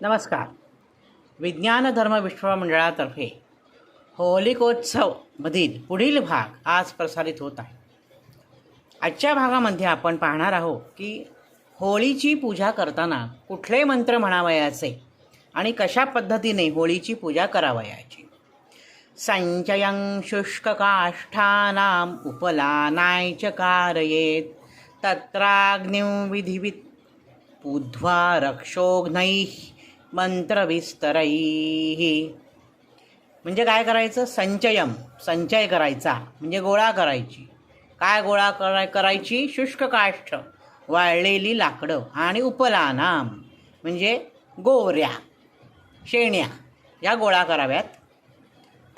नमस्कार. विज्ञान धर्म विश्व मंडळातर्फे होलिकोत्सवमधील पुढील भाग आज प्रसारित होत आहे. आजच्या भागामध्ये आपण पाहणार आहोत की होळीची पूजा करताना कुठले मंत्र म्हणावयाचे आणि कशा पद्धतीने होळीची पूजा करावयाची. संचयं शुष्ककाष्ठानाम् उपलानाय कारयेत कारयेत् तत्राग्निं विधिवित् पूध्वा रक्षोघ्नैः मंत्रविस्तरैः. म्हणजे काय करायचं? संचयम संचय करायचा. म्हणजे गोळा करायची. काय गोळा कराय करायची? शुष्क काष्ठ वाळलेली लाकडं आणि उपलानाम. म्हणजे गोवऱ्या. शेण्या. या गोळा कराव्यात.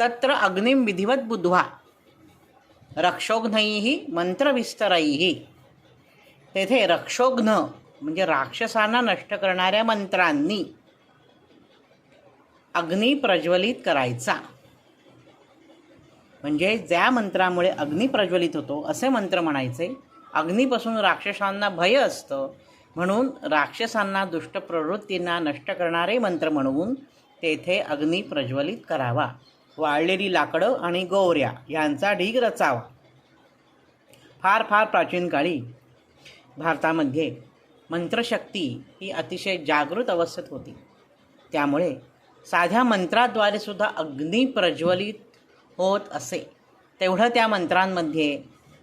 तत्र अग्निम विधिवत बुधवा रक्षोघ्नैही मंत्रविस्तरैही तेथे रक्षोघ्न म्हणजे राक्षसांना नष्ट करणाऱ्या मंत्रांनी. अग्नी प्रज्वलित करायचा. म्हणजे ज्या मंत्रामुळे अग्नी प्रज्वलित होतो असे मंत्र म्हणायचे अग्नीपासून राक्षसांना भय असतं म्हणून राक्षसांना दुष्ट प्रवृत्तींना नष्ट करणारे मंत्र म्हणून तेथे अग्नी प्रज्वलित करावा. वाळलेली लाकडं आणि गौऱ्या यांचा ढीग रचावा. फार फार प्राचीन काळी भारतामध्ये मंत्रशक्ती ही अतिशय जागृत अवस्थेत होती. त्यामुळे साध्या मंत्राद्वारे सुद्धा अग्नी प्रज्वलित होत असे. तेवढं त्या मंत्रांमध्ये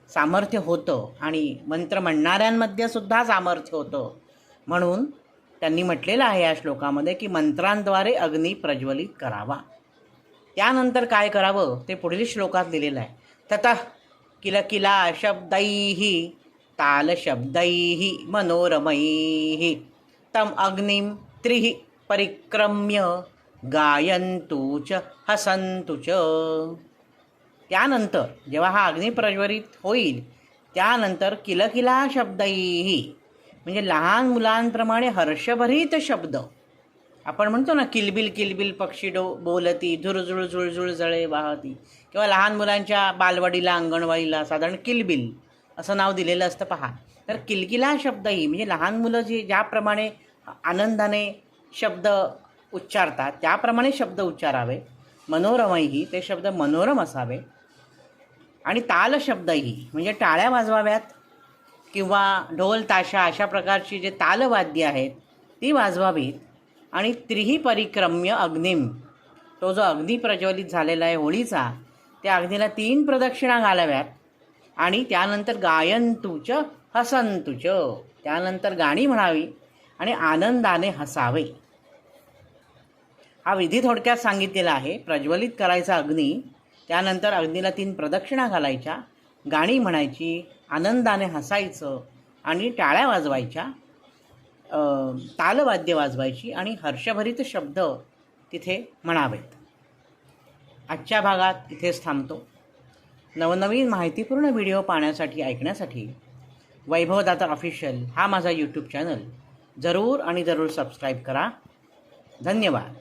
सामर्थ्य होतं आणि मंत्र म्हणणाऱ्यांमध्ये सुद्धा सामर्थ्य होतं. म्हणून त्यांनी म्हटलेलं आहे या श्लोकामध्ये की मंत्रांद्वारे अग्नी प्रज्वलित करावा. त्यानंतर काय करावं ते पुढील श्लोकात लिहिलेलं आहे. ततः किल किला शब्दैही तालशब्दैः मनोरमैः तम अग्निम त्रिः परिक्रम्य गायंतु च हसंतु च. त्यानंतर जेव्हा हा अग्नी प्रज्वलित होईल त्यानंतर किलकिला शब्दही म्हणजे लहान मुलांप्रमाणे हर्षभरीत शब्द. आपण म्हणतो ना किलबिल किलबिल पक्षी डो बोलती झुळझुळ झुळझुळ जळे वाहती. किंवा लहान मुलांच्या बालवाडीला अंगणवाडीला साधारण किलबिल असं नाव दिलेलं असतं पहा. तर किलकिला शब्दही म्हणजे लहान मुलं जे ज्याप्रमाणे आनंदाने शब्द उच्चारतात. त्याप्रमाणे शब्द उच्चारावे. मनोरमही ते शब्द मनोरम असावे. आणि ताल शब्दही म्हणजे टाळ्या वाजवाव्यात किंवा ढोल ताशा अशा प्रकारची जे तालवाद्य आहेत ती वाजवावीत. आणि त्रिही परिक्रम्य अग्निम तो जो अग्नी प्रज्वलित झालेला आहे होळीचा त्या अग्नीला तीन प्रदक्षिणा घालाव्यात. आणि त्यानंतर गायंतुच हसंतुच. त्यानंतर गाणी म्हणावी आणि आनंदाने हसावे. हा विधी थोडक्यात सांगितलेला आहे. प्रज्वलित करायचा अग्नी त्यानंतर अग्नीला तीन प्रदक्षिणा घालायच्या. गाणी म्हणायची आनंदाने हसायचं आणि टाळ्या वाजवायच्या. तालवाद्य वाजवायची आणि हर्षभरित शब्द तिथे म्हणावेत. आजच्या भागात इथेच थांबतो. नवनवीन माहितीपूर्ण व्हिडिओ पाहण्यासाठी ऐकण्यासाठी वैभवदाता ऑफिशियल हा माझा यूट्यूब चॅनल. जरूर आणि जरूर सबस्क्राईब करा. धन्यवाद.